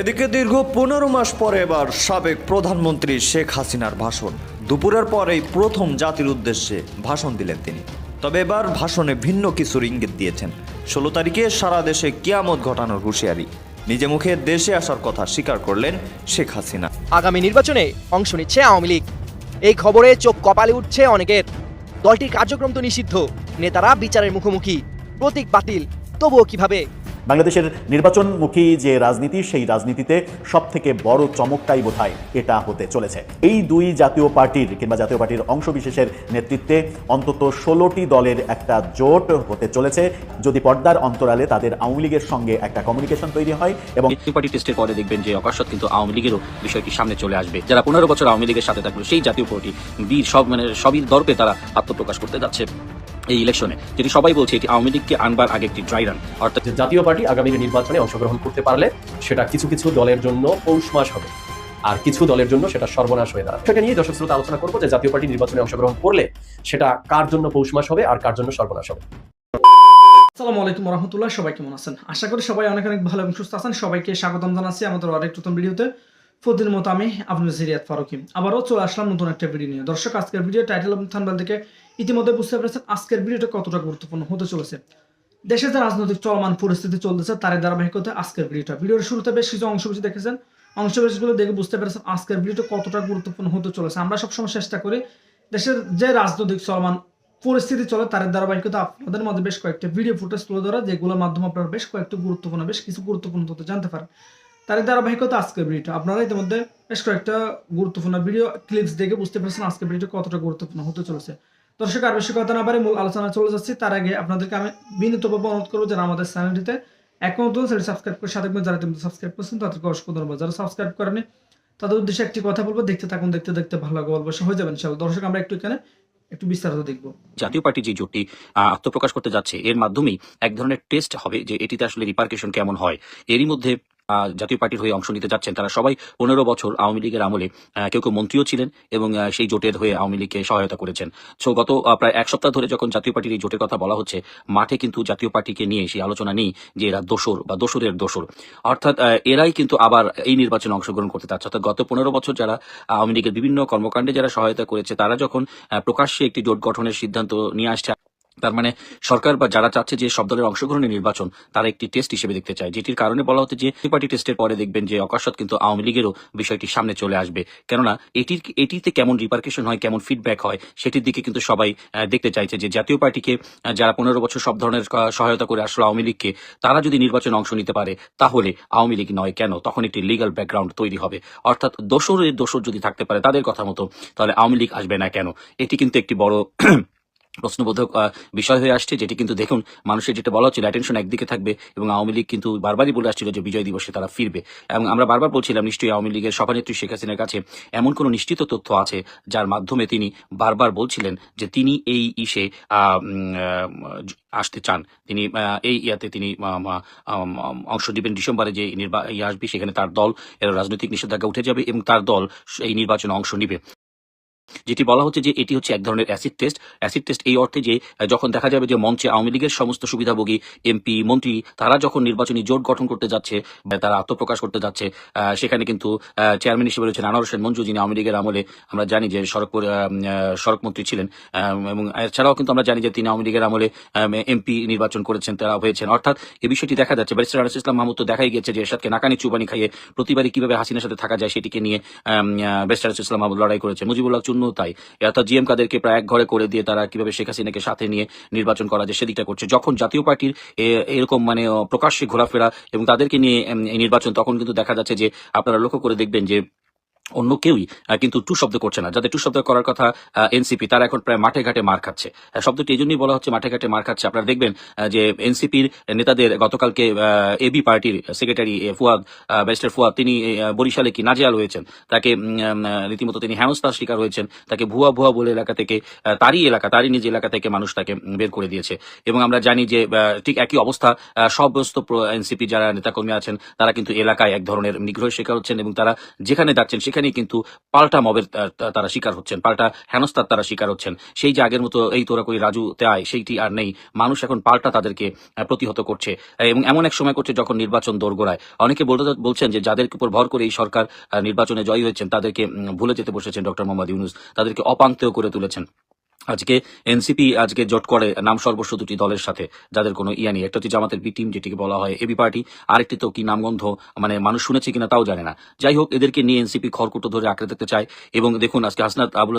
এদিকে দীর্ঘ পনেরো মাস পরে এবার সাবেক প্রধানমন্ত্রী শেখ হাসিনার ভাষণ। দুপুরের পরেই প্রথম জাতির উদ্দেশ্যে ভাষণ দিলেন তিনি। তবে এবার ভাষণে ভিন্ন কিছুর ইঙ্গিত দিয়েছেন। ষোলো তারিখে সারা দেশে কিয়ামত ঘটানোর হুঁশিয়ারি। নিজে মুখে দেশে আসার কথা স্বীকার করলেন শেখ হাসিনা। আগামী নির্বাচনে অংশ নিচ্ছে আওয়ামী লীগ। এই খবরে চোখ কপালে উঠছে অনেকের। দলটির কার্যক্রম তো নিষিদ্ধ। নেতারা বিচারের মুখোমুখি। প্রতীক বাতিল। তবুও কীভাবে? বাংলাদেশের নির্বাচনমুখী যে রাজনীতি, সেই রাজনীতিতে সব থেকে বড় চমকটাই বোধহয় এটা হতে চলেছে। এই দুই জাতীয় পার্টির কিংবা জাতীয় পার্টির অংশবিশেষের নেতৃত্বে অন্তত ষোলোটি দলের একটা জোট হতে চলেছে। যদি পর্দার অন্তরালে তাদের আওয়ামী লীগের সঙ্গে একটা কমিউনিকেশন তৈরি হয় এবং পার্টি টেস্টের পরে দেখবেন যে অকস্মাৎ কিন্তু আওয়ামী লীগেরও বিষয়টি সামনে চলে আসবে। যারা পনেরো বছর আওয়ামী লীগের সাথে থাকল, সেই জাতীয় পার্টি বীর, সব মানে সবই দর্পে তারা আত্মপ্রকাশ করতে যাচ্ছে। এই ইলেকশনে। যেটি সবাই বলছে এটি আওয়ামী লীগকে আনবার আগে একটি ড্রাই রান অর্থাৎ জাতীয় পার্টি আগামী নির্বাচনে অংশগ্রহণ করতে পারলে সেটা কিছু কিছু দলের জন্য পৌষ মাস হবে। আর কিছু দলের জন্য সেটা সর্বনাশ হয়ে দাঁড়াবে। সেটা নিয়ে দর্শক শ্রোতা আলোচনা করব যে জাতীয় পার্টি নির্বাচনে অংশগ্রহণ করলে সেটা কার জন্য পৌষ মাস হবে আর কার জন্য সর্বনাশ হবে। আসসালামু আলাইকুম রহমতুল্লাহ সবাই কেমন আছেন? আশা করি সবাই অনেক অনেক ভালো এবং সুস্থ আছেন। সবাইকে স্বাগতম জানাচ্ছি আমাদের আরেক নতুন ভিডিওতে। প্রতিদিন মতো আমি আপনার সিরিয়াত ফারুকি। আবারও চলে আসলাম নতুন একটা ভিডিও নিয়ে। দর্শক আজকের ভিডিও টাইটেল এবং থানবেল থেকে ইতিমধ্যে বুঝতে পেরেছেন আজকের ভিডিওটা কতটা গুরুত্বপূর্ণ হতে চলেছে। দেশে যে রাজনৈতিক চলমান পরিস্থিতি চলতেছে তার ধারাবাহিকতা আজকের ভিডিওটা। ভিডিওর শুরুতে বেশ কিছু অংশ বেশি দেখেছেন। অংশ বেশিগুলো দেখে বুঝতে পেরেছেন আজকের ভিডিওটা কতটা গুরুত্বপূর্ণ হতে চলেছে। আমরা সবসময় চেষ্টা করি দেশের যে রাজনৈতিক চলমান পরিস্থিতি চলে তার ধারাবাহিকতা আপনাদের মধ্যে বেশ কয়েকটা ভিডিও ফুটেজ তুলে ধরা, যেগুলোর মাধ্যমে আপনারা বেশ কয়েকটা গুরুত্বপূর্ণ, বেশ কিছু গুরুত্বপূর্ণ তথ্য জানতে পারেন। তার ধারাবাহিকতা আজকের ভিডিওটা। আপনারা ইতিমধ্যে বেশ কয়েকটা গুরুত্বপূর্ণ ভিডিও ক্লিপস দেখে বুঝতে পেরেছেন আজকের ভিডিওটা কতটা গুরুত্বপূর্ণ হতে চলেছে। দর্শক, আর বেশি কথা না পারে মূল আলোচনা চলে যাচ্ছি। তার আগে আপনাদেরকে আমি বিনীতভাবে অনুরোধ করব যারা আমাদের চ্যানেলটিতে এখন নতুন সেটি সাবস্ক্রাইব করে সাথে যারা তুমি সাবস্ক্রাইব করছেন, তাদেরকে অসংখ্য ধন্যবাদ। যারা সাবস্ক্রাইব করেনি তাদের উদ্দেশ্যে একটি কথা বলব, দেখতে থাকুন, দেখতে দেখতে ভালো লাগবে, অল্প হয়ে যাবেন ইনশাআল্লাহ। দর্শক, আমরা একটু এখানে একটু বিস্তারিত দেখব। জাতীয় পার্টি যে জোটটি আত্মপ্রকাশ করতে যাচ্ছে, এর মাধ্যমেই এক ধরনের টেস্ট হবে যে এটিতে আসলে রিপার্কেশন কেমন হয়। এরই মধ্যে জাতীয় পার্টির হয়ে অংশ নিতে যাচ্ছেন। তারা সবাই পনেরো বছর আওয়ামী লীগের আমলে কেউ কেউ মন্ত্রীও ছিলেন এবং সেই জোটের হয়ে আওয়ামী লীগকে সহায়তা করেছেন। সো গত প্রায় এক সপ্তাহ ধরে যখন জাতীয় পার্টির এই জোটের কথা বলা হচ্ছে, মাঠে কিন্তু জাতীয় পার্টিকে নিয়ে সেই আলোচনা নেই যে এরা দোসর বা দোসরের দোসর। অর্থাৎ এরাই কিন্তু আবার এই নির্বাচনে অংশগ্রহণ করতে চাচ্ছে। অর্থাৎ গত পনেরো বছর যারা আওয়ামী লীগের বিভিন্ন কর্মকাণ্ডে যারা সহায়তা করেছে, তারা যখন প্রকাশ্যে একটি জোট গঠনের সিদ্ধান্ত নিয়ে আসছে তার মানে সরকার বা যারা চাচ্ছে যে সব দলের অংশগ্রহণের নির্বাচন, তারা একটি টেস্ট হিসেবে দেখতে চায়। যেটির কারণে বলা হচ্ছে যে পার্টি টেস্টের পরে দেখবেন যে অকস্মাৎ কিন্তু আওয়ামী লীগেরও বিষয়টি সামনে চলে আসবে। কেননা এটির, এটিতে কেমন রিপার্কেশন হয়, কেমন ফিডব্যাক হয়, সেটির দিকে কিন্তু সবাই দেখতে চাইছে যে জাতীয় পার্টিকে যারা পনেরো বছর সব ধরনের সহায়তা করে আসলো আওয়ামী লীগকে, তারা যদি নির্বাচনে অংশ নিতে পারে, তাহলে আওয়ামী লীগ নয় কেন? তখন একটি লিগাল ব্যাকগ্রাউন্ড তৈরি হবে। অর্থাৎ দোসরের দোসর যদি থাকতে পারে তাদের কথা মতো, তাহলে আওয়ামী লীগ আসবে না কেন? এটি কিন্তু একটি বড় প্রশ্নবোধক বিষয় হয়ে আসছে যেটি কিন্তু দেখুন, মানুষের যেটা বলা হচ্ছিল অ্যাটেনশন একদিকে থাকবে এবং আওয়ামী লীগ কিন্তু বারবারই বলে আসছিল যে বিজয় দিবসে তারা ফিরবে। এবং আমরা বারবার বলছিলাম, নিশ্চয়ই আওয়ামী লীগের সভানেত্রী শেখ হাসিনার কাছে এমন কোনো নিশ্চিত তথ্য আছে যার মাধ্যমে তিনি বারবার বলছিলেন যে তিনি এই ইসে আসতে চান। তিনি এই ইয়াতে তিনি অংশ নেবেন ডিসেম্বরে যে নির্বা ইয়ে আসবে, সেখানে তার দল, এর রাজনৈতিক নিষেধাজ্ঞা উঠে যাবে এবং তার দল এই নির্বাচনে অংশ নিবে। যেটি বলা হচ্ছে যে এটি হচ্ছে এক ধরনের অ্যাসিড টেস্ট অ্যাসিড টেস্ট এই অর্থে যে যখন দেখা যাবে যে মঞ্চে আওয়ামী লীগের সমস্ত সুবিধাভোগী এমপি মন্ত্রী তারা যখন নির্বাচনী জোট গঠন করতে যাচ্ছে তারা আত্মপ্রকাশ করতে যাচ্ছে সেখানে কিন্তু চেয়ারম্যান হিসেবে রয়েছেন আনোয়ার হোসেন মঞ্জু যিনি আওয়ামী লীগের আমলে আমরা জানি যে সড়ক পরি- আহ, আহ, সড়ক মন্ত্রী ছিলেন। এবং এছাড়াও কিন্তু আমরা জানি যে তিনি আওয়ামী লীগের আমলে এমপি নির্বাচন করেছেন তারা হয়েছেন। অর্থাৎ এই বিষয়টি দেখা যাচ্ছে। ব্যারিস্টার আনাস ইসলাম মাহমুদ তো দেখাই গেছে যে এরশাদকে নাকানি চুবানি খাইয়ে প্রতিবারই কীভাবে হাসিনার সাথে থাকা যায় সেটিকে নিয়ে ব্যারিস্টার ইসলাম মাহমুদ লড়াই করেছে মুজিবুল্লাহ তাই অর্থাৎ জিএম কাদেরকে প্রায় এক ঘরে করে দিয়ে তারা কীভাবে শেখ হাসিনাকে সাথে নিয়ে নির্বাচন করা যায় সেদিকটা করছে। যখন জাতীয় পার্টির এরকম মানে প্রকাশ্যে ঘোরাফেরা এবং তাদেরকে নিয়ে নির্বাচন, তখন কিন্তু দেখা যাচ্ছে যে আপনারা লক্ষ্য করে দেখবেন যে অন্য কেউই কিন্তু টু শব্দ করছে না। যাদের টু শব্দ করার কথা এনসিপি তারা এখন প্রায় মাঠে ঘাটে মার খাচ্ছে। শব্দটি এই জন্যই বলা হচ্ছে মাঠে ঘাটে মার খাচ্ছে। আপনারা দেখবেন যে এনসিপির নেতাদের গতকালকে এবি পার্টির সেক্রেটারি ফুয়াদ ব্যারিস্টার ফুয়াদ, তিনি বরিশালে কি নাজেয়াল হয়েছেন, তাকে রীতিমতো তিনি হেনস্থার শিকার হয়েছেন, তাকে ভুয়া ভুয়া বলে এলাকা থেকে তারই এলাকা, তারই নিজ এলাকা থেকে মানুষ তাকে বের করে দিয়েছে। এবং আমরা জানি যে ঠিক একই অবস্থা সমস্ত এনসিপি যারা নেতাকর্মী আছেন, তারা কিন্তু এলাকায় এক ধরনের নিগ্রহের শিকার হচ্ছেন এবং তারা যেখানে যাচ্ছেন সেখানে সেখানে কিন্তু পাল্টা মবের তারা শিকার হচ্ছেন, পাল্টা হেনস্তার তারা শিকার হচ্ছেন। সেই যে আগের মতো এই তোরা করি রাজু তাই সেইটি আর নেই। মানুষ এখন পাল্টা তাদেরকে প্রতিহত করছে। এবং এমন এক সময় করছে যখন নির্বাচন দোরগোড়ায়। অনেকে বলতে বলছেন যে যাদের উপর ভর করে এই সরকার নির্বাচনে জয়ী হয়েছেন, তাদেরকে ভুলে যেতে বসেছেন ডক্টর মোহাম্মদ ইউনুস। তাদেরকে অপান্তেও করে তুলেছেন। আজকে এনসিপি আজকে জোট করে নাম সর্বস্ব দুটি দলের সাথে, যাদের কোনো ইয়া নেই। একটা হচ্ছে জামাতের বি টিম, যেটিকে বলা হয় এবি পার্টি, আরেকটি তো কি নামগন্ধ মানে মানুষ শুনেছে কিনা তাও জানে না। যাই হোক, এদেরকে নিয়ে এনসিপি খড়কুটো ধরে আঁকড়ে থাকতে চায়। এবং দেখুন, আজকে হাসনাত আবুল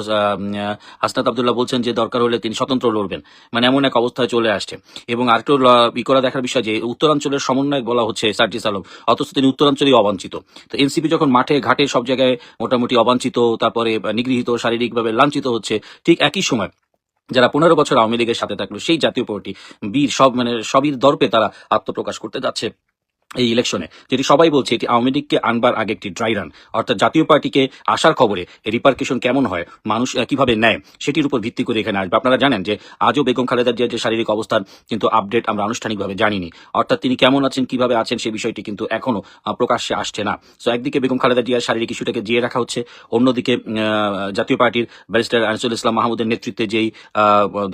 হাসনাত আবদুল্লাহ বলছেন যে দরকার হলে তিনি স্বতন্ত্র লড়বেন। মানে এমন এক অবস্থায় চলে আসছে। এবং আরেকটু ই করা দেখার বিষয় যে উত্তরাঞ্চলের সমন্বয়ক বলা হচ্ছে সার্জিস আলম। অথচ তিনি উত্তরাঞ্চলেই অবাঞ্ছিত। তো এনসিপি যখন মাঠে, ঘাটে সব জায়গায় মোটামুটি অবাঞ্ছিত, তারপরে নিগৃহীত, শারীরিকভাবে লাঞ্ছিত হচ্ছে, ঠিক একই সময় যারা পনেরো বছর আওয়ামী লীগের সাথে থাকল, সেই জাতীয় পার্টি, বীর, সব মানে সবই দর্পে তারা আত্মপ্রকাশ করতে যাচ্ছে। এই ইলেকশনে। যেটি সবাই বলছে এটি আওয়ামী লীগকে আনবার আগে একটি ড্রাই রান। অর্থাৎ জাতীয় পার্টিকে আসার খবরে রিপার্কেশন কেমন হয়, মানুষ কীভাবে নেয়, সেটির উপর ভিত্তি করে এখানে আসবে। আপনারা জানেন যে আজও বেগম খালেদার জিয়ার যে শারীরিক অবস্থান, কিন্তু আপডেট আমরা আনুষ্ঠানিকভাবে জানিনি। অর্থাৎ তিনি কেমন আছেন, কীভাবে আছেন সেই বিষয়টি কিন্তু এখনও প্রকাশ্যে আসছে না। সো একদিকে বেগম খালেদা জিয়ার শারীরিক ইস্যুটাকে জিয়ে রাখা হচ্ছে, অন্যদিকে জাতীয় পার্টির ব্যারিস্টার আনিসুল ইসলাম মাহমুদের নেতৃত্বে যেই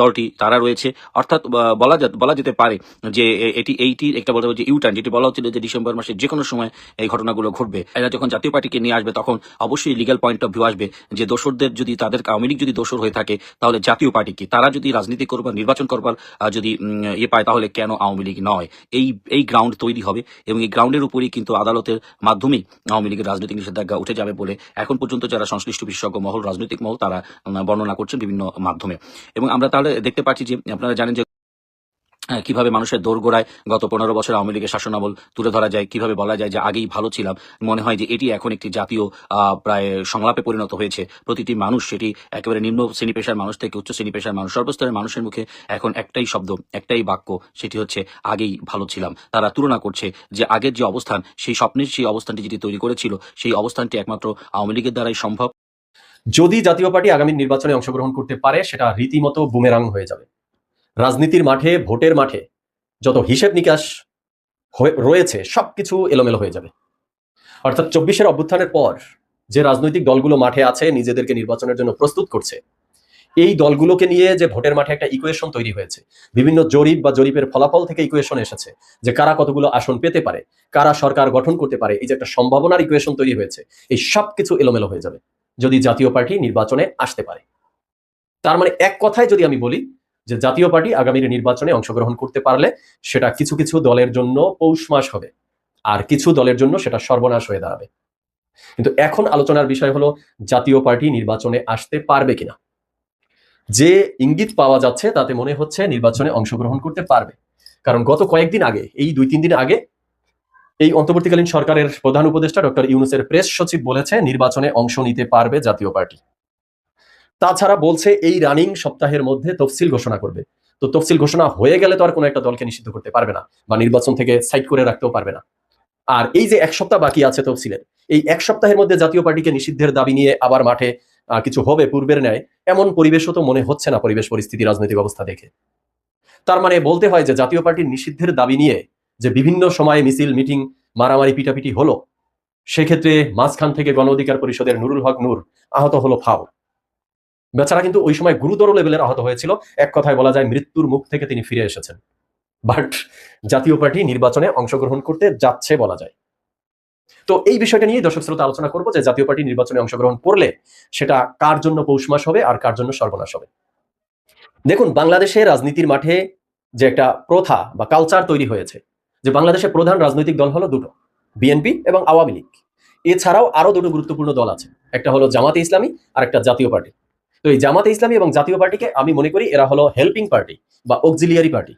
দলটি তারা রয়েছে। অর্থাৎ বলা বলা যেতে পারে যে এটি এইটি একটা বলতে হবে যে ইউটার্ন যেটি বলা হচ্ছিল যে ডিসেম্বর মাসে যে কোনো সময় এই ঘটনাগুলো ঘটবে। এরা যখন জাতীয় পার্টিকে নিয়ে আসবে, তখন অবশ্যই লিগাল পয়েন্ট অফ ভিউ আসবে যে দোসরদের যদি তাদের আওয়ামী লীগ যদি দোসর হয়ে থাকে, তাহলে জাতীয় পার্টি কি? তারা যদি রাজনীতি করবার নির্বাচন করবার যদি ইয়ে পায়, তাহলে কেন আওয়ামী লীগ নয়? এই এই গ্রাউন্ড তৈরি হবে এবং এই গ্রাউন্ডের উপরেই কিন্তু আদালতের মাধ্যমেই আওয়ামী লীগের রাজনৈতিক নিষেধাজ্ঞা উঠে যাবে বলে এখন পর্যন্ত যারা সংশ্লিষ্ট বিশেষজ্ঞ মহল, রাজনৈতিক মহল, তারা বর্ণনা করছেন বিভিন্ন মাধ্যমে। এবং আমরা তাহলে দেখতে পাচ্ছি যে, আপনারা জানেন যে কীভাবে মানুষের দোরগোড়ায় গত পনেরো বছর আওয়ামী লীগের শাসনামল তুলে ধরা যায়, কীভাবে বলা যায় যে আগেই ভালো ছিলাম, মনে হয় যে এটি এখন একটি জাতীয় প্রায় সংলাপে পরিণত হয়েছে। প্রতিটি মানুষ সেটি একেবারে নিম্ন শ্রেণি পেশার মানুষ থেকে উচ্চ শ্রেণি পেশার মানুষ, সর্বস্তরের মানুষের মুখে এখন একটাই শব্দ, একটাই বাক্য, সেটি হচ্ছে আগেই ভালো ছিলাম। তারা তুলনা করছে যে আগের যে অবস্থান, সেই স্বপ্নের সেই অবস্থানটি যেটি তৈরি করেছিল, সেই অবস্থানটি একমাত্র আওয়ামী লীগের দ্বারাই সম্ভব। যদি জাতীয় পার্টি আগামী নির্বাচনে অংশগ্রহণ করতে পারে, সেটা রীতিমতো বুমেরাং হয়ে যাবে। রাজনীতির মাঠে, ভোটের মাঠে যত হিসেব নিকাশ রয়েছে, সবকিছু এলোমেলো হয়ে যাবে। অর্থাৎ চব্বিশের অভ্যুত্থানের পর যে রাজনৈতিক দলগুলো মাঠে আছে, নিজেদেরকে নির্বাচনের জন্য প্রস্তুত করছে, এই দলগুলোকে নিয়ে যে ভোটের মাঠে একটা ইকুয়েশন তৈরি হয়েছে, বিভিন্ন জরিপ বা জরিপের ফলাফল থেকে ইকুয়েশন এসেছে যে কারা কতগুলো আসন পেতে পারে, কারা সরকার গঠন করতে পারে, এই যে একটা সম্ভাবনার ইকুয়েশন তৈরি হয়েছে, এই সব কিছু এলোমেলো হয়ে যাবে, যদি জাতীয় পার্টি নির্বাচনে আসতে পারে। তার মানে এক কথায় যদি আমি বলি যে জাতীয় পার্টি আগামীর নির্বাচনে অংশগ্রহণ করতে পারলে সেটা কিছু কিছু দলের জন্য পৌষ মাস হবে। আর কিছু দলের জন্য সেটা সর্বনাশ হয়ে দাঁড়াবে। কিন্তু এখন আলোচনার বিষয় হলো, জাতীয় পার্টি নির্বাচনে আসতে পারবে কিনা? যে ইঙ্গিত পাওয়া যাচ্ছে তাতে মনে হচ্ছে নির্বাচনে অংশগ্রহণ করতে পারবে। কারণ গত কয়েকদিন আগে, এই দুই তিন দিন আগে, এই অন্তর্বর্তীকালীন সরকারের প্রধান উপদেষ্টা ডক্টর ইউনুসের প্রেস সচিব বলেছে, নির্বাচনে অংশ নিতে পারবে জাতীয় পার্টি। তাছাড়া বলছে এই রানিং সপ্তাহের মধ্যে তফসিল ঘোষণা করবে। তো তফসিল ঘোষণা হয়ে গেলে তো আর কোনো একটা দলকে নিষিদ্ধ করতে পারবে না বা নির্বাচন থেকে সাইড করে রাখতেও পারবে না। আর এই যে এক সপ্তাহ বাকি আছে তফসিলের, এই এক সপ্তাহের মধ্যে জাতীয় পার্টিকে নিষিদ্ধের দাবি নিয়ে আবার মাঠে কিছু হবে পূর্বের ন্যায়, এমন পরিবেশও তো মনে হচ্ছে না পরিবেশ, পরিস্থিতি, রাজনৈতিক অবস্থা দেখে। তার মানে বলতে হয় যে জাতীয় পার্টির নিষিদ্ধের দাবি নিয়ে যে বিভিন্ন সময়ে মিছিল, মিটিং, মারামারি, পিটাপিটি হলো, সেক্ষেত্রে মাঝখান থেকে গণ অধিকার পরিষদের নুরুল হক নূর আহত হলো ফাও। বেচারা কিন্তু ওই সময় গুরুতর লেভেলের আহত হয়েছিল। এক কথায় বলা যায় মৃত্যুর মুখ থেকে তিনি ফিরে এসেছেন। বাট জাতীয় পার্টি নির্বাচনে অংশগ্রহণ করতে যাচ্ছে বলা যায়। তো এই বিষয়টা নিয়ে দর্শক শ্রোতা আলোচনা করব যে জাতীয় পার্টি নির্বাচনে অংশগ্রহণ করলে সেটা কার জন্য পৌষ মাস হবে আর কার জন্য সর্বনাশ হবে। দেখুন, বাংলাদেশে রাজনীতির মাঠে যে একটা প্রথা বা কালচার তৈরি হয়েছে, যে বাংলাদেশের প্রধান রাজনৈতিক দল হলো দুটো, বিএনপি এবং আওয়ামী লীগ। এছাড়াও আরও দুটো গুরুত্বপূর্ণ দল আছে। একটা হলো জামাতে ইসলামী আর একটা জাতীয় পার্টি। তো এই জামাতে ইসলামী এবং জাতীয় পার্টিকে আমি মনে করি এরা হলো হেল্পিং পার্টি বা অক্সিলিয়ারি পার্টি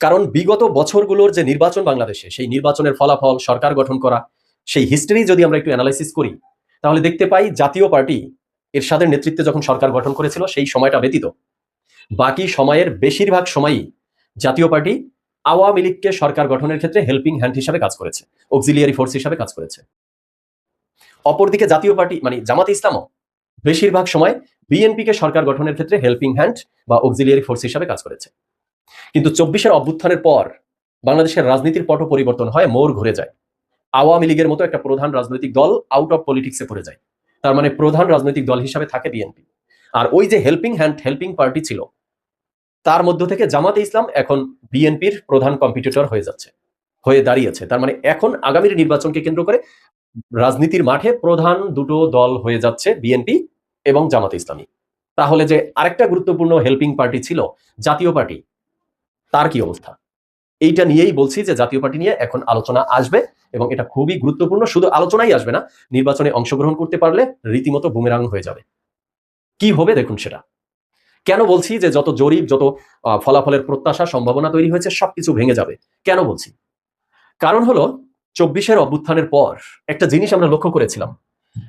কারণ বিগত বছরগুলোর যে নির্বাচন বাংলাদেশে, সেই নির্বাচনের ফলাফল সরকার গঠন করা, সেই হিস্ট্রি যদি আমরা একটু অ্যানালাইসিস করি, তাহলে দেখতে পাই জাতীয় পার্টি এর এরশাদের নেতৃত্বে যখন সরকার গঠন করেছিল, সেই সময়টা ব্যতীত। বাকি সময়ের বেশিরভাগ সময়ই জাতীয় পার্টি আওয়ামী লীগকে সরকার গঠনের ক্ষেত্রে হেল্পিং হ্যান্ড হিসাবে কাজ করেছে অক্সিলিয়ারি ফোর্স হিসাবে কাজ করেছে। অপরদিকে জাতীয় পার্টি মানে জামাতে ইসলামও বেশিরভাগ সময় বিএনপিকে সরকার গঠনের ক্ষেত্রে হেল্পিং হ্যান্ড বা অক্সিলিয়ারি ফোর্স হিসাবে কাজ করেছে। কিন্তু চব্বিশের অভ্যুত্থানের পর বাংলাদেশের রাজনীতির পট পরিবর্তন হয়, মোড় ঘুরে যায়। আওয়ামী লীগের মতো একটা প্রধান রাজনৈতিক দল আউট অফ পলিটিক্সে পড়ে যায়। তার মানে প্রধান রাজনৈতিক দল হিসাবে থাকে বিএনপি। আর ওই যে হেল্পিং হ্যান্ড হেল্পিং পার্টি ছিল, তার মধ্য থেকে জামাতে ইসলাম এখন বিএনপির প্রধান কম্পিটিটর হয়ে যাচ্ছে, হয়ে দাঁড়িয়েছে। তার মানে এখন আগামীর নির্বাচনকে কেন্দ্র করে রাজনীতির মাঠে প্রধান দুটো দল হয়ে যাচ্ছে বিএনপি এবং জামাতে ইসলামী। তাহলে যে আরেকটা গুরুত্বপূর্ণ হেল্পিং পার্টি ছিল জাতীয় পার্টি, তার কি অবস্থা? এইটা নিয়েই বলছি যে জাতীয় পার্টি নিয়ে এখন আলোচনা আসবে এবং এটা খুবই গুরুত্বপূর্ণ, শুধু আলোচনাই আসবে না, নির্বাচনে অংশগ্রহণ করতে পারলে রীতিমতো বুমেরাং হয়ে যাবে। কি হবে দেখুন সেটা। কেন বলছি যে যত জরিপ, যত ফলাফলের প্রত্যাশা, সম্ভাবনা তৈরি হয়েছে, সবকিছু ভেঙে যাবে। কেন বলছি? কারণ হলো চব্বিশের অভ্যুত্থানের পর একটা জিনিস আমরা লক্ষ্য করেছিলাম।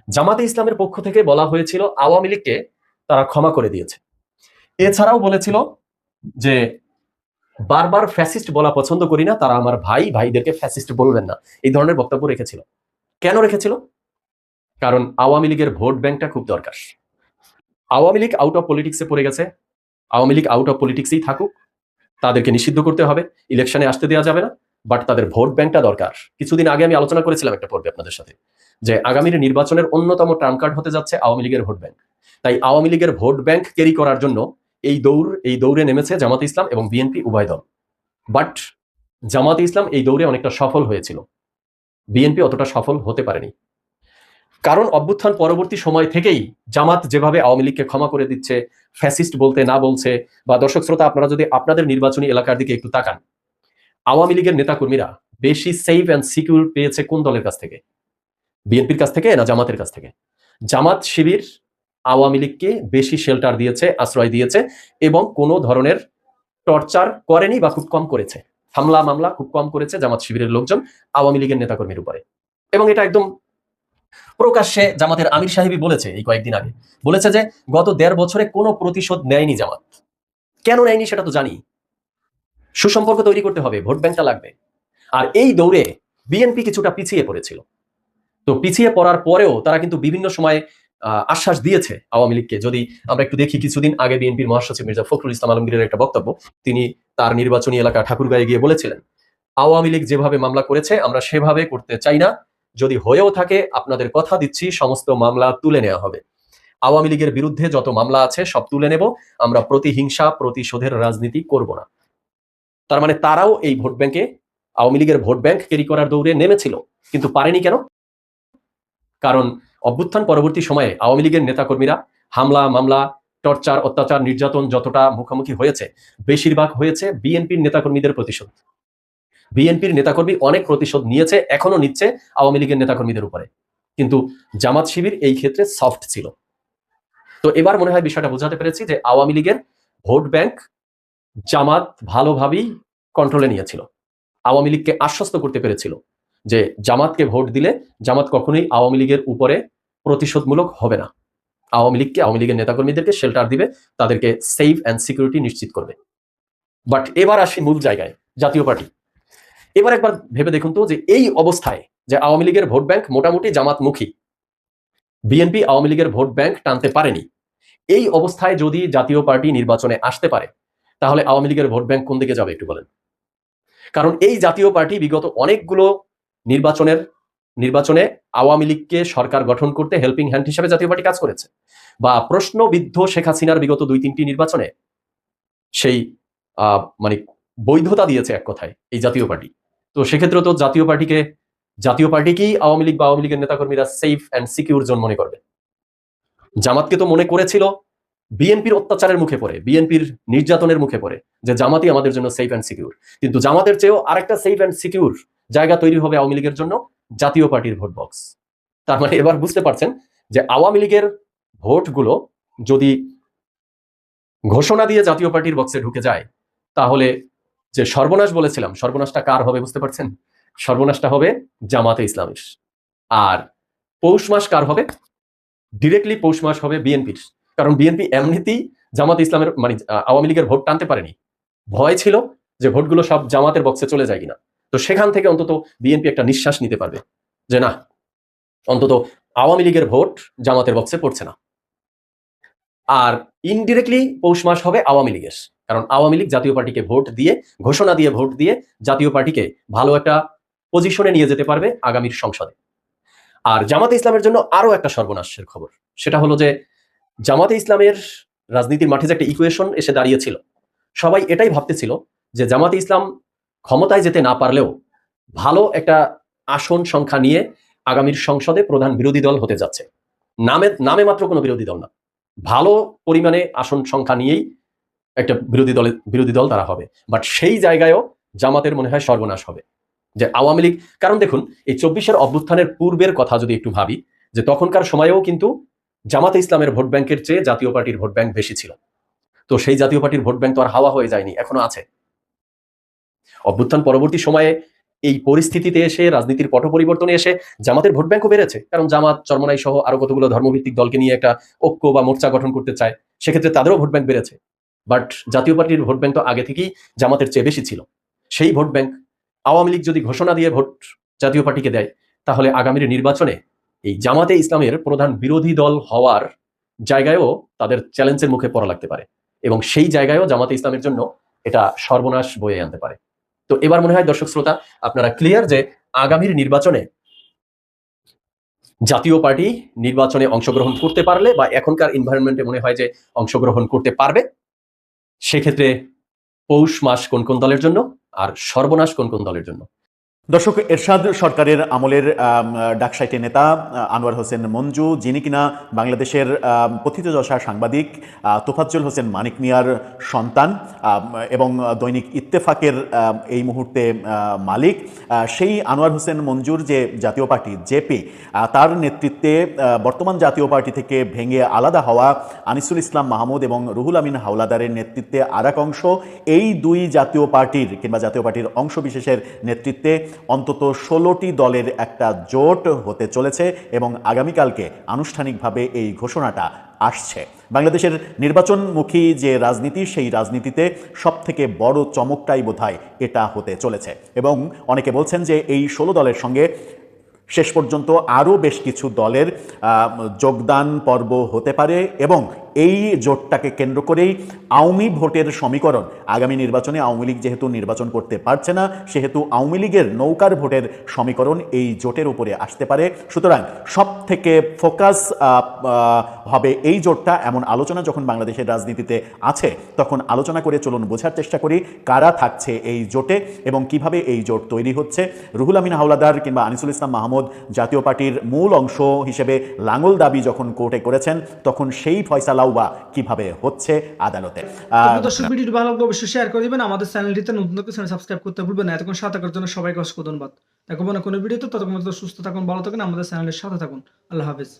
জামাতে ইসলামের পক্ষ থেকে বলা হয়েছিল, আওয়ামী লীগকে তারা ক্ষমা করে দিয়েছে। এছাড়াও বলেছিল যে, বারবার ফ্যাসিস্ট বলা পছন্দ করি না, তারা আমার ভাই, ভাইদেরকে ফ্যাসিস্ট বলবেন না। এই ধরনের বক্তব্য রেখেছিল। কেন রেখেছিল? কারণ আওয়ামী লীগের ভোট ব্যাংকটা খুব দরকার। আওয়ামী লীগ আউট অফ পলিটিক্সে পড়ে গেছে। আওয়ামী লীগ আউট অফ পলিটিক্সেই থাকুক। তাদেরকে নিষিদ্ধ করতে হবে। ইলেকশনে আসতে দেওয়া যাবে না। বাট তাদের ভোট ব্যাংকটা দরকার। কিছুদিন আগে আমি আলোচনা করেছিলাম একটা পর্বে আপনাদের সাথে, যে আগামীর নির্বাচনের অন্যতম ট্রাম্প কার্ড হতে যাচ্ছে আওয়ামী লীগের ভোট ব্যাংক। তাই আওয়ামী লীগের ভোট ব্যাংক ক্যারি করার জন্য এই দৌড়, এই দৌড়ে নেমেছে জামাত ইসলাম এবং বিএনপি উভয় দল। বাট জামাত ইসলাম এই দৌড়ে অনেকটা সফল হয়েছিল। বিএনপি অতটা সফল হতে পারেনি। কারণ অভ্যুত্থান পরবর্তী সময় থেকেই জামাত যেভাবে আওয়ামী লীগকে ক্ষমা করে দিচ্ছে ফ্যাসিস্ট বলতে না বলছে, বা দর্শক শ্রোতা, আপনারা যদি আপনাদের নির্বাচনী এলাকার দিকে একটু তাকান আওয়ামী লীগের নেতাকর্মীরা বেশি সেফ অ্যান্ড সিকিউর পেয়েছে কোন দলের কাছ থেকে? বিএনপির কাছ থেকে না জামাতের কাছ থেকে? জামাত শিবির আওয়ামী লীগকে বেশি শেল্টার দিয়েছে, আশ্রয় দিয়েছে এবং কোনো ধরনের টর্চার করেনি বা খুব কম করেছে। হামলা, মামলা খুব কম করেছে জামাত শিবিরের লোকজন আওয়ামী লীগের নেতাকর্মীর উপরে। এবং এটা একদম প্রকাশ্যে জামাতের আমির সাহেবই বলেছে এই কয়েকদিন আগে। বলেছে যে গত দেড় বছরে কোনো প্রতিশোধ নেয়নি জামাত। কেন নেয়নি সেটা তো জানি। সুসম্পর্ক তৈরি করতে হবে, ভোট ব্যাংকটা লাগবে। আর এই দৌড়ে বিএনপি কিছুটা পিছিয়ে পড়েছিল। তো পিছিয়ে পড়ার পরেও তারা কিন্তু বিভিন্ন সময় আশ্বাস দিয়েছে আওয়ামী লীগকে। যদি আমরা একটু দেখি, কিছুদিন আগে বিএনপির মহাসচিব মির্জা ফখরুল ইসলাম আলমগীরের একটা বক্তব্য, তিনি তার নির্বাচনী এলাকা ঠাকুরগাঁয়ে গিয়ে বলেছিলেন, আওয়ামী লীগ যেভাবে মামলা করেছে, আমরা সেভাবে করতে চাই না। যদি হয়েও থাকে, আপনাদের কথা দিচ্ছি, সমস্ত মামলা তুলে নেওয়া হবে। আওয়ামী লীগের বিরুদ্ধে যত মামলা আছে, সব তুলে নেব। আমরা প্রতিহিংসা, প্রতিশোধের রাজনীতি করব না। তার মানে তারাও এই ভোট ব্যাংকে, আওয়ামী লীগের ভোট ব্যাংক ক্যারি করার দৌড়ে নেমেছিল, কিন্তু পারেনি কেন? কারণ অভ্যুত্থান পরবর্তী সময়ে আওয়ামী লীগের নেতাকর্মীরা হামলা, মামলা, টর্চার, অত্যাচার, নির্যাতন যতটা মুখোমুখি হয়েছে, বেশিরভাগ হয়েছে বিএনপির নেতাকর্মীদের প্রতিশোধ। বিএনপির নেতাকর্মী অনেক প্রতিশোধ নিয়েছে এখনও নিচ্ছে আওয়ামী লীগের নেতাকর্মীদের উপরে। কিন্তু জামাত শিবির এই ক্ষেত্রে সফট ছিল। তো এবার মনে হয় বিষয়টা বোঝাতে পেরেছি যে আওয়ামী লীগের ভোট ব্যাংক জামাত ভালোভাবেই কন্ট্রোলে নিয়েছিল। আওয়ামী লীগকে আশ্বস্ত করতে পেরেছিল যে জামাতকে ভোট দিলে জামাত কখনোই আওয়ামী লীগের উপরে প্রতিশোধমূলক হবে না। আওয়ামী লীগকে, আওয়ামী লীগের নেতাকর্মীদেরকে শেল্টার দিবে, তাদেরকে সেফ অ্যান্ড সিকিউরিটি নিশ্চিত করবে। বাট এবার আসি মূল জায়গায়, জাতীয় পার্টি। এবার একবার ভেবে দেখুন তো যে এই অবস্থায় যে আওয়ামী লীগের ভোট ব্যাংক মোটামুটি জামাতমুখী, বিএনপি আওয়ামী লীগের ভোট ব্যাংক টানতে পারেনি। এই অবস্থায় যদি জাতীয় পার্টি নির্বাচনে আসতে পারে তাহলে আওয়ামী লীগের ভোট ব্যাংক কোন দিকে যাবে একটু বলেন? কারণ এই জাতীয় পার্টি বিগত অনেকগুলো নির্বাচনের, নির্বাচনে আওয়ামী লীগকে সরকার গঠন করতে হেল্পিং হ্যান্ড হিসেবে জাতীয় পার্টি কাজ করেছে। বা প্রশ্নবিদ্ধ শেখ হাসিনার বিগত দুই তিনটি নির্বাচনে সেই মানে বৈধতা দিয়েছে এক কথায় এই জাতীয় পার্টি। তো সেক্ষেত্রে তো জাতীয় পার্টিকে, জাতীয় পার্টিকেই আওয়ামী লীগ বা আওয়ামী লীগের নেতাকর্মীরা সেফ অ্যান্ড সিকিউর জোন মনে করবে। জামাতকে তো মনে করেছিল বিএনপির অত্যাচারের মুখে পড়ে, বিএনপির নির্যাতনের মুখে পড়ে যে জামাতই আমাদের জন্য সেফ অ্যান্ড সিকিউর কিন্তু জামাতের চেয়েও আরেকটা সেফ অ্যান্ড সিকিউর জায়গা তৈরি হবে আওয়ামী লীগের জন্য জাতীয় পার্টির ভোট বক্স তার মানে এবার বুঝতে পারছেন যে আওয়ামী লীগের ভোটগুলো যদি ঘোষণা দিয়ে জাতীয় পার্টির বক্সে ঢুকে যায়, তাহলে যে সর্বনাশ বলেছিলাম, সর্বনাশটা কার হবে বুঝতে পারছেন? সর্বনাশটা হবে জামাতে ইসলামের। আর পৌষ মাস কার হবে? ডিরেক্টলি পৌষ মাস হবে বিএনপির। কারণ বিএনপি এমনিতেই জামাত ইসলামের মানে আওয়ামী লীগের ভোট টানতে পারেনি। ভয় ছিল যে ভোটগুলো সব জামাতের বক্সে চলে যায় কিনা। তো সেখান থেকে অন্তত বিএনপি একটা নিঃশ্বাস নিতে পারবে যে না, অন্তত আওয়ামী লীগের ভোট জামাতের বক্সে পড়ছে না। আর ইনডিরেক্টলি পৌষ মাস হবে আওয়ামী লীগের। কারণ আওয়ামী লীগ জাতীয় পার্টিকে ভোট দিয়ে, ঘোষণা দিয়ে ভোট দিয়ে জাতীয় পার্টিকে ভালো একটা পজিশনে নিয়ে যেতে পারবে আগামীর সংসদে। আর জামাতে ইসলামের জন্য আরও একটা সর্বনাশের খবর। সেটা হলো যে জামাতে ইসলামের রাজনীতির মাঠে যে একটা ইকুয়েশন এসে দাঁড়িয়েছিল, সবাই এটাই ভাবতেছিল যে জামাতে ইসলাম ক্ষমতায় যেতে না পারলেও ভালো একটা আসন সংখ্যা নিয়ে আগামীর সংসদে প্রধান বিরোধী দল হতে যাচ্ছে। নামে নামে মাত্র কোনো বিরোধী দল না। ভালো পরিমাণে আসন সংখ্যা নিয়েই একটা বিরোধী দলের বিরোধী দল তারা হবে। বাট সেই জায়গায়ও জামাতের মনে হয় সর্বনাশ হবে। যে আওয়ামী লীগ, কারণ দেখুন, এই চব্বিশের অভ্যুত্থানের পূর্বের কথা যদি একটু ভাবি, যে তখনকার সময়েও কিন্তু জামাতে ইসলামের ভোট ব্যাংকের চেয়ে জাতীয় পার্টির ভোট ব্যাংক বেশি ছিল। তো সেই জাতীয় পার্টির ভোট ব্যাংক তো আর হাওয়া হয়ে যায়নি, এখনও আছে। অভ্যুত্থান পরবর্তী সময়ে এই পরিস্থিতিতে এসে, রাজনীতির পট পরিবর্তনে এসে জামাতের ভোট ব্যাংকও বেড়েছে। কারণ জামাত, চরমনাই সহ আরও কতগুলো ধর্মভিত্তিক দলকে নিয়ে একটা ঐক্য বা মোর্চা গঠন করতে চায়, সেক্ষেত্রে তাদেরও ভোট ব্যাংক বেড়েছে। বাট জাতীয় পার্টির ভোট ব্যাংক তো আগে থেকেই জামাতের চেয়ে বেশি ছিল। সেই ভোট ব্যাংক আওয়ামী লীগ যদি ঘোষণা দিয়ে ভোট জাতীয় পার্টিকে দেয়, তাহলে আগামীর নির্বাচনে এই জামাতে ইসলামের প্রধান বিরোধী দল হওয়ার জায়গায়ও তাদের চ্যালেঞ্জের মুখে পড়া লাগতে পারে এবং সেই জায়গায়ও জামাতে ইসলামের জন্য এটা সর্বনাশ বয়ে আনতে পারে। তো এবার মনে হয়, দর্শক শ্রোতা, আপনারা ক্লিয়ার যে আগামীর নির্বাচনে জাতীয় পার্টি নির্বাচনে অংশগ্রহণ করতে পারলে বা এখনকার এনভায়রনমেন্টে মনে হয় যে অংশগ্রহণ করতে পারবে, সেক্ষেত্রে পৌষ মাস কোন কোন দলের জন্য আর সর্বনাশ কোন কোন দলের জন্য? দর্শক এরশাদ সরকারের আমলের আম, ডাকসাইটে নেতা আনোয়ার হোসেন মঞ্জু যিনি কিনা বাংলাদেশের আম, পথিতযশা সাংবাদিক তোফাজ্জল হোসেন মানিক মিয়ার সন্তান এবং দৈনিক ইত্তেফাকের এই মুহূর্তে মালিক সেই আনোয়ার হোসেন মঞ্জুর যে জাতীয় পার্টি জেপি তার নেতৃত্বে বর্তমান জাতীয় পার্টি থেকে ভেঙে আলাদা হওয়া আনিসুল ইসলাম মাহমুদ এবং রুহুল আমিন হাওলাদারের নেতৃত্বে আর অংশ এই দুই জাতীয় পার্টির কিংবা জাতীয় পার্টির অংশ বিশেষের নেতৃত্বে অন্তত ষোলোটি দলের একটা জোট হতে চলেছে এবং আগামীকালকে আনুষ্ঠানিকভাবে এই ঘোষণাটা আসছে। বাংলাদেশের নির্বাচনমুখী যে রাজনীতি, সেই রাজনীতিতে সব থেকে বড় চমকটাই বোধহয় এটা হতে চলেছে। এবং অনেকে বলছেন যে এই ষোলো দলের সঙ্গে শেষ পর্যন্ত আরও বেশ কিছু দলের যোগদান পর্ব হতে পারে এবং এই জোটটাকে কেন্দ্র করেই আওয়ামী ভোটের সমীকরণ, আগামী নির্বাচনে আওয়ামী লীগ যেহেতু নির্বাচন করতে পারছে না, সেহেতু আওয়ামী লীগের নৌকার ভোটের সমীকরণ এই জোটের উপরে আসতে পারে। সুতরাং সব থেকে ফোকাস হবে এই জোটটা। এমন আলোচনা যখন বাংলাদেশের রাজনীতিতে আছে, তখন আলোচনা করে চলুন বোঝার চেষ্টা করি কারা থাকছে এই জোটে এবং কীভাবে এই জোট তৈরি হচ্ছে। রুহুল আমিন হাওলাদার কিংবা আনিসুল ইসলাম মাহমুদ জাতীয় পার্টির মূল অংশ হিসেবে লাঙ্গল দাবি যখন কোর্টে করেছেন, তখন সেই ফয়সালাও বা কীভাবে হচ্ছে আদালতে। দর্শক ভিডিওটি ভালো লাগলে অবশ্যই শেয়ার করে দিবেন। আমাদের চ্যানেলটিতে নতুন চ্যানেল সাবস্ক্রাইব করতে ভুলবেন না। এতক্ষণ সাথে থাকার জন্য সবাইকে অসংখ্য ধন্যবাদ। দেখো না কোনো ভিডিওতে ততক্ষণ সুস্থ থাকুন ভালো থাকুন। আমাদের চ্যানেলের সাথে থাকুন। আল্লাহ হাফেজ।